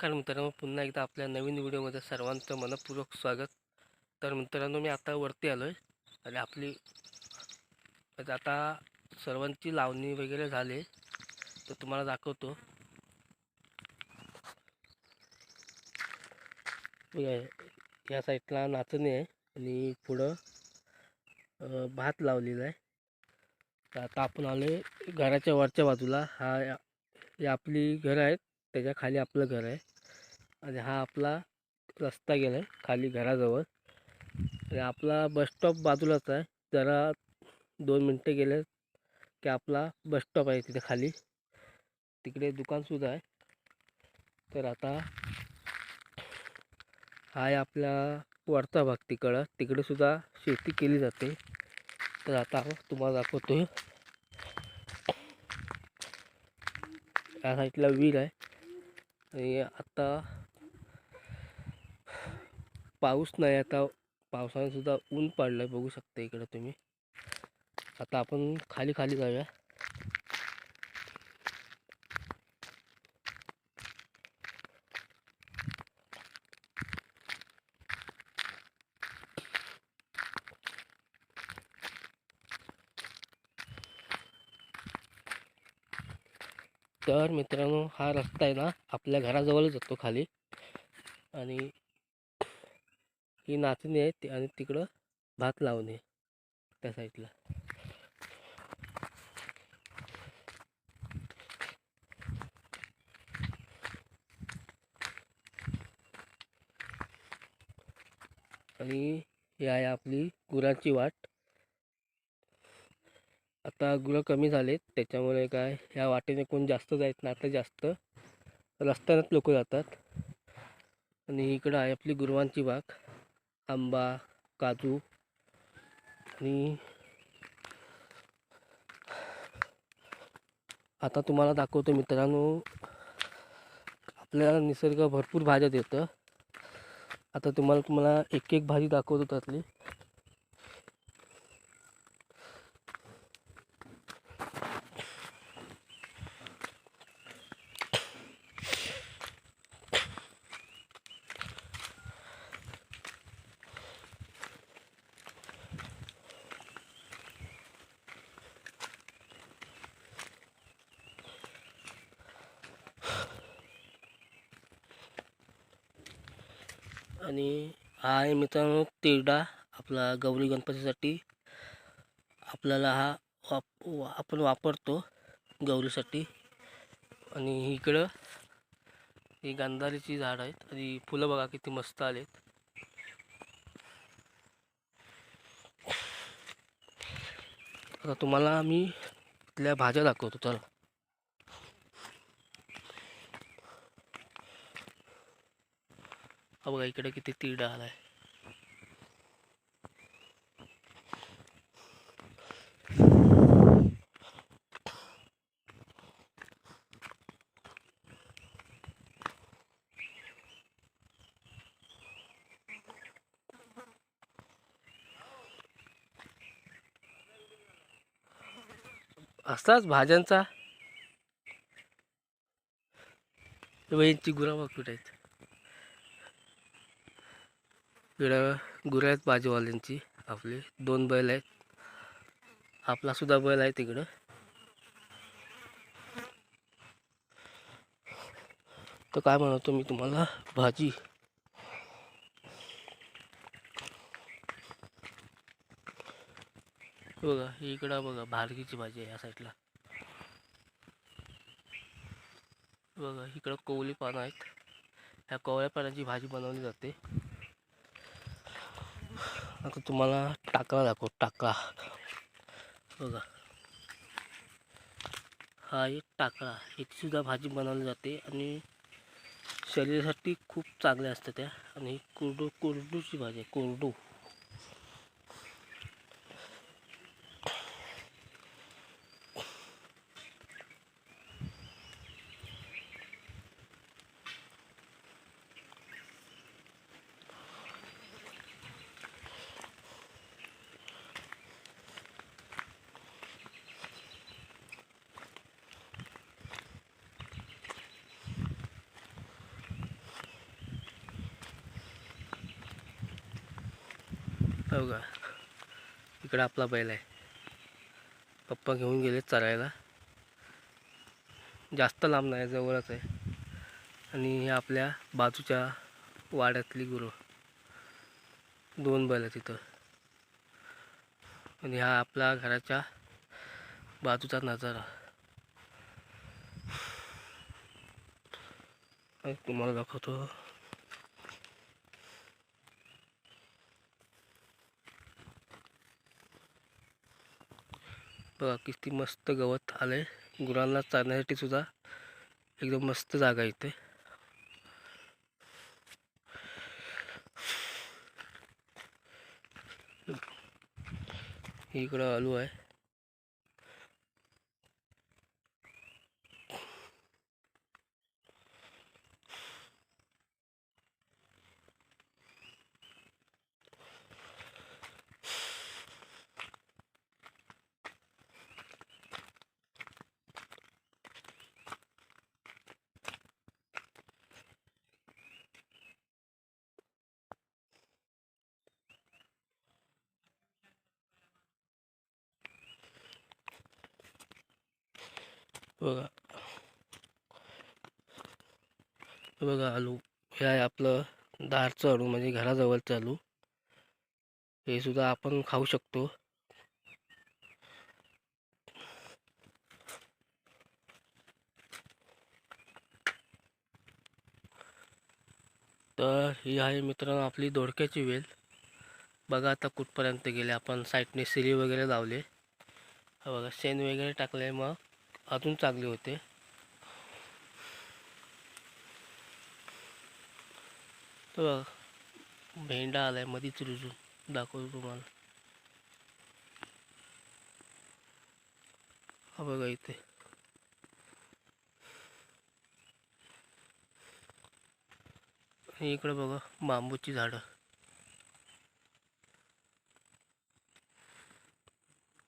नमस्कार मित्रांनो पुन्हा एकदा आपल्या नवीन व्हिडिओमध्ये सर्वांचं मनपूर्वक स्वागत. तर मित्रांनो मी आता वरती आलो आहे आणि आपली म्हणजे आता सर्वांची लावणी वगैरे झाली तर तुम्हाला दाखवतो. या साईडला नाचणी आहे आणि पुढं भात लावलेला आहे. तर आता आपण आलो घराच्या वरच्या बाजूला. हा या आपली घरं आहेत. त्याच्याखाली आपलं घर आहे. आणि हा आपला रस्ता गेला आहे खाली घराजवळ. आणि आपला बसस्टॉप बाजूलाच आहे. जरा दोन मिनटं गेले की आपला बसस्टॉप आहे तिथे खाली. तिकडे दुकानसुद्धा आहे. तर आता हा आहे आपला वरचा भाग तिकडं. तिकडेसुद्धा शेती केली जाते. तर आता तुम्हाला दाखवतो या साईडला विहीर आहे. आणि आता पाऊस नाही आता पावसाने सुद्धा ऊन पडलं आहे बघू शकता इकडं तुम्ही. आता आपण खाली खाली जाऊया. तर मित्रांनो हा रस्ता आहे ना आपल्या घराजवळच जातो खाली. आणि ही नाचणी आहे ती- आणि तिकडं भात लावणे त्या साईडला. आणि ही आहे आपली गुरांची वाट. आता गुरं कमी झालेत. त्याच्यामुळे काय ह्या वाटेने कोण जास्त जायत नाही. आता जास्त रस्त्यानंच लोक जातात. आणि इकडं आहे आपली गुरवांची बाग. आंबा काजू आणि आता तुम्हाला दाखवतो मित्रांनो आपल्याला निसर्ग भरपूर भाज्या देतं. आता तुम्हाला तुम्हाला एक एक भाजी दाखवतो त्यातली. आणि हा आहे मित्रांनो तिरडा आपला गौरी गणपतीसाठी. आपल्याला हा वाप वा- आपण वापरतो गौरीसाठी. आणि इकडं ही गांधारीची झाडं आहेत. आणि फुलं बघा किती मस्त आलेत. आता तुम्हाला मी इथल्या भाज्या दाखवतो. चला. हा बघा इकडे किती तिरडा आलाय. असाच भाज्यांचा? वहींची गुराबा कुठे आहेत. इकडं गुरं आहेत भाजीवाल्यांची. आपली दोन बैल आहेत. आपला सुद्धा बैल आहे तिकडं. तर काय म्हणतो मी तुम्हाला? भाजी. बघा इकडं बघा भारगीची भाजी आहे या साईडला. बघा इकडं कोवली पानं आहेत. ह्या कोवळ्या पानाची भाजी बनवली जाते. आता तुम्हाला टाकळा दाखव टाका. बघा. हा एक टाकळा याची सुद्धा भाजी बनवली जाते आणि शरीरासाठी खूप चांगल्या असतात त्या. आणि कोरडू कोरडूची भाजी आहे कोरडू. हो का इकडं आपला बैल आहे. पप्पा घेऊन गेले चरायला. जास्त लांब नाही जवळच आहे. आणि हे आपल्या बाजूच्या वाड्यातली गुरु. दोन बैल आहेत तिथं आणि हा आपल्या घराच्या बाजूचा नजारा. तुम्हाला दाखवतो. बघा किती मस्त गवत आलंय. गुरांना चालण्यासाठी सुद्धा एकदम मस्त जागा आहे इथे. इकडं आलू आहे. बघा. बघा आलू. हे आहे आपलं दारचं आलू म्हणजे घराजवळचं आलू. हे सुद्धा आपण खाऊ शकतो. तर ही आहे मित्रांनो आपली दोडक्याची वेल. बघा आता कुठपर्यंत गेले. आपण साईडने सिरी वगैरे लावले. बघा शेण वगैरे टाकले मग. अजून चांगले होते. तर बघा भेंडा आलाय मधीच रुजून दाखवतो तुम्हाला. हा बघा इथे. इकडे बघा बांबूची झाडं.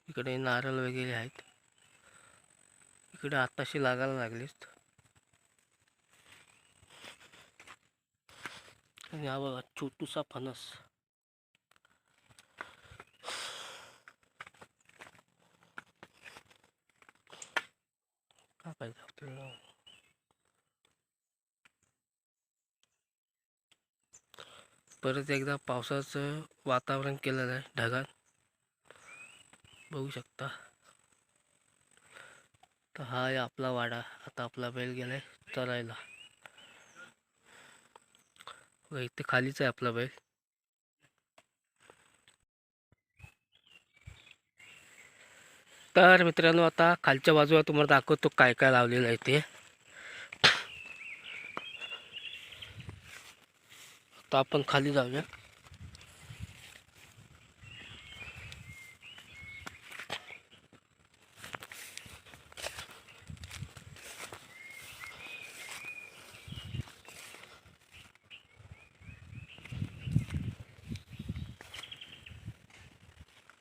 इकडे नारळ वगैरे आहेत. इकडे आताशी लागायला लागलीच आणि हा बघा छोटूसा फणस. काय पाहिजे आपल्याला? परत एकदा पावसाचं वातावरण केलेलं आहे ढगात. बघू शकता. तर हा आहे आपला वाडा. आता आपला बैल गेला आहे चरायला इथे खालीच आहे आपला बैल. तर मित्रांनो आता खालच्या बाजूला तुम्हाला दाखवतो काय काय लावलेलं आहे ते. आता आपण खाली जाऊया.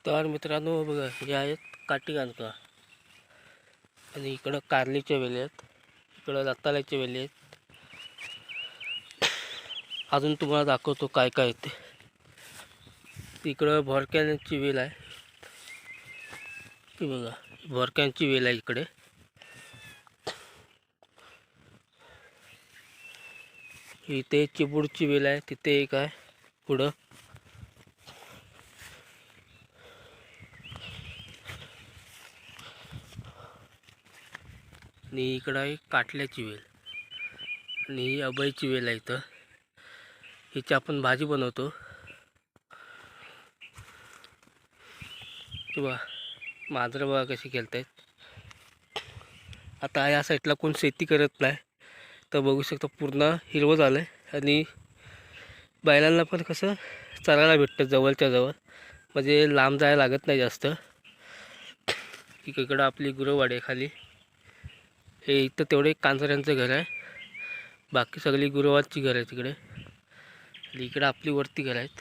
तर मित्रांनो बघा हे आहेत काठी कांका आणि इकडं कारलीच्या वेली आहेत. इकडं रताळ्याच्या वेली आहेत. अजून तुम्हाला दाखवतो काय काय ते. इकडं भोरक्यांची वेल आहे. ती बघा भोरक्यांची वेल आहे इकडे. इथे चिबूडची वेल आहे तिथे एक आहे पुढं. आणि इकडं आहे काटल्याची वेल आणि ही अभयची वेल आहे इथं. हिची आपण भाजी बनवतो. किंवा मांजरं बघा कशी खेळत आहेत आता या साईडला कोण शेती करत नाही तर बघू शकता पूर्ण हिरवं झालं आहे आणि बैलांना पण कसं चरायला भेटतं जवळच्या जवळ. म्हणजे लांब जायला लागत नाही जास्त. इकडं आपली गुरंवाडी आहे खाली. हे इथं तेवढे कांजऱ्यांचं घर आहे. बाकी सगळी गुरुवारची घर आहे तिकडे इकडं इकडे आपली वरती घर आहेत.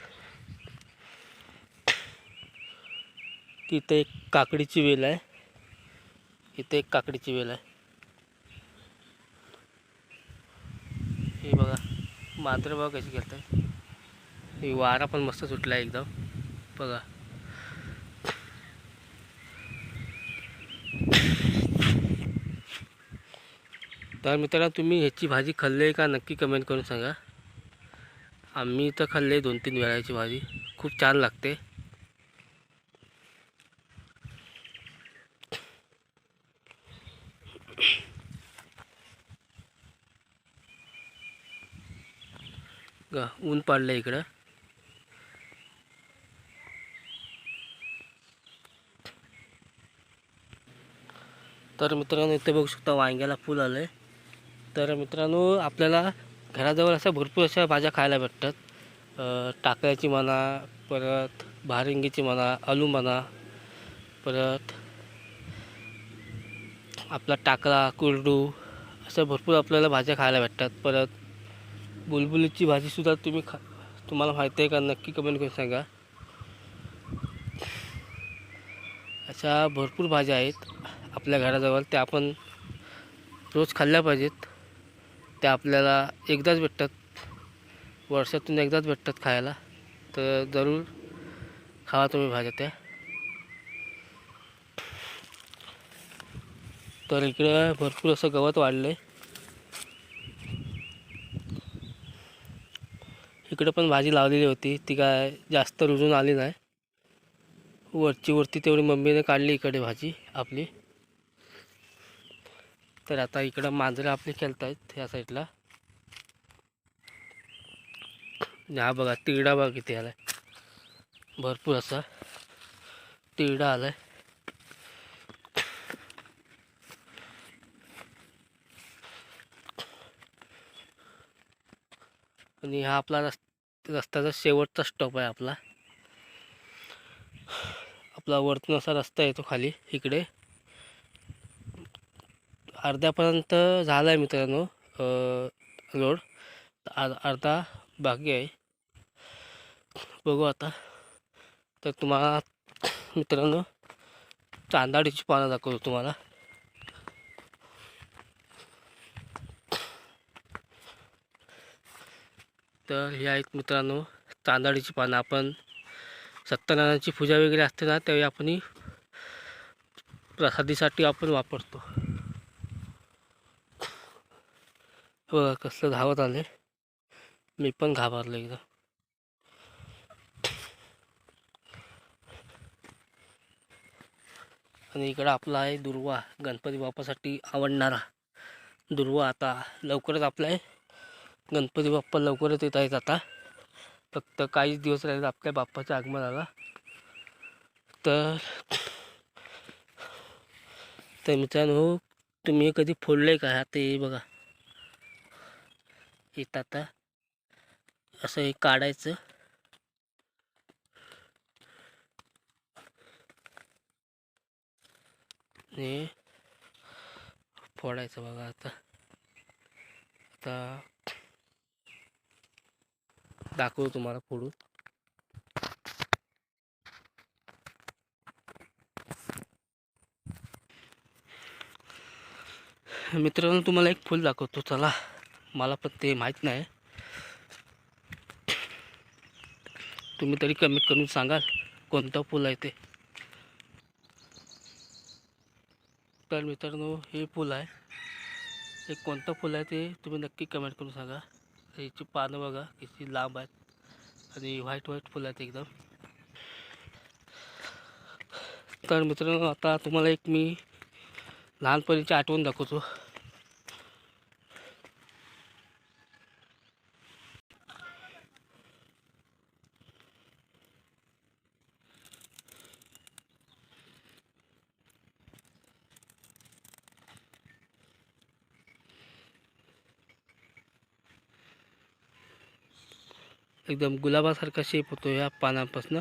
तिथं एक काकडीची वेल आहे. इथं एक काकडीची वेल आहे. हे बघा मात्र बघा कशी करत आहे वारा पण मस्त सुटला आहे एकदम. बघा. तर मित्रांनो तुम्ही ह्याची भाजी खाल्ली आहे का? नक्की कमेंट करून सांगा. आम्ही तर खाल्ले दोन तीन वेळाची भाजी. खूप छान लागते. गा ऊन पडलं इकडं. तर मित्रांनो इथे बघू शकता वांग्याला फुल आलं आहे तर मित्रांनो आपल्याला घराजवळ अशा भरपूर अशा भाज्या खायला भेटतात. टाकळ्याची म्हणा परत भारिंगीची म्हणा आलू म्हणा परत आपला टाकळा कुरडू अशा भरपूर आपल्याला भाज्या खायला भेटतात. परत बुलबुलीची भाजीसुद्धा तुम्ही खा तुम्हाला माहिती आहे का? नक्की कमेंट करून सांगा. अशा भरपूर भाज्या आहेत आपल्या घराजवळ त्या आपण रोज खाल्ल्या पाहिजेत. त्या आपल्याला एकदाच भेटतात. वर्षातून एकदाच भेटतात खायला. तर जरूर खावा तुम्ही भाज्या त्या. तर इकडं भरपूर असं गवत वाढलं आहे इकडं पण भाजी लावलेली होती. ती काय जास्त रुजून आली नाही. वरची वरती तेवढी मम्मीने काढली इकडे भाजी आपली. तर आता इकडं मांजरं आपली खेळत आहेत ह्या साईडला. हा बघा तिरडा बघा किती आलाय. भरपूर असा तिरडा आलाय. आणि हा आपला रस् रस्त्याचा शेवटचा स्टॉप आहे आपला. आपला वरतून असा रस्ता येतो खाली इकडे. अर्ध्यापर्यंत झाला आहे मित्रांनो रोड अर् अर्धा बाकी आहे. बघू आता. तर तुम्हाला मित्रांनो चांदाडीची पानं दाखवतो तुम्हाला. तर हे आहेत मित्रांनो तांदळीची पानं. आपण सत्यनारायणाची पूजा वगैरे असते ना त्यावेळी आपण प्रसादीसाठी आपण वापरतो. बघा कसलं धावत आले मी पण घाबरलो एकदा. आणि इकडं आपला आहे दुर्वा गणपती बाप्पासाठी आवडणारा. दुर्वा आता लवकरच आपला आहे गणपती बाप्पा लवकरच येत आहेत आता. फक्त काहीच दिवस राहिले आपल्या बाप्पाच्या आगमनाला. तर तर मित्रांनो तुम्ही कधी फोडलं आहे का ते बघा. इथं आता असं हे काढायचं. आणि फोडायचं बघा आता. आता दाखवतो तुम्हाला फोडून. मित्रांनो तुम्हाला एक फुल दाखवतो. चला. मला पण ते माहीत नाही. तुम्ही तरी कमेंट करून सांगाल कोणतं फुल आहे ते. तर मित्रांनो हे फुल आहे. हे कोणतं फुल आहे ते तुम्ही नक्की कमेंट करून सांगा. याची पानं बघा किती लांब आहेत. आणि व्हाईट व्हाईट फुलं आहेत एकदम. तर मित्रांनो आता तुम्हाला एक मी लहानपणीची आठवण दाखवतो. एकदम गुलाबासारखा शेप होतो या पानांपासून.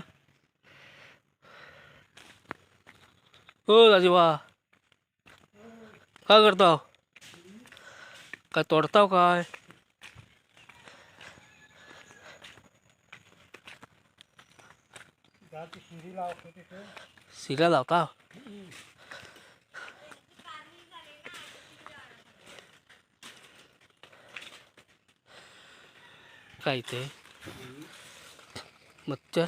हो राजीवा काय करताव? काय तोडताव काय? शिरा लावता काय ते मच्छर.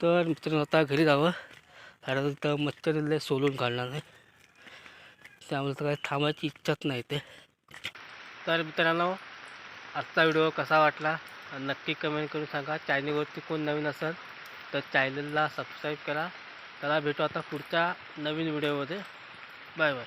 तर मित्रांनो आता घरी जावं. कारण तर मच्छर लय सोलून काढणार नाही त्यामुळे तर काही थांबायची इच्छाच नाही ते तर मित्रांनो आजचा व्हिडिओ कसा वाटला? नक्की कमेंट करून सांगा. चॅनलवरती कोण नवीन असेल तर चॅनलला सबस्क्राईब करा. त्याला भेटू आता पुढच्या नवीन व्हिडिओमध्ये बाय बाय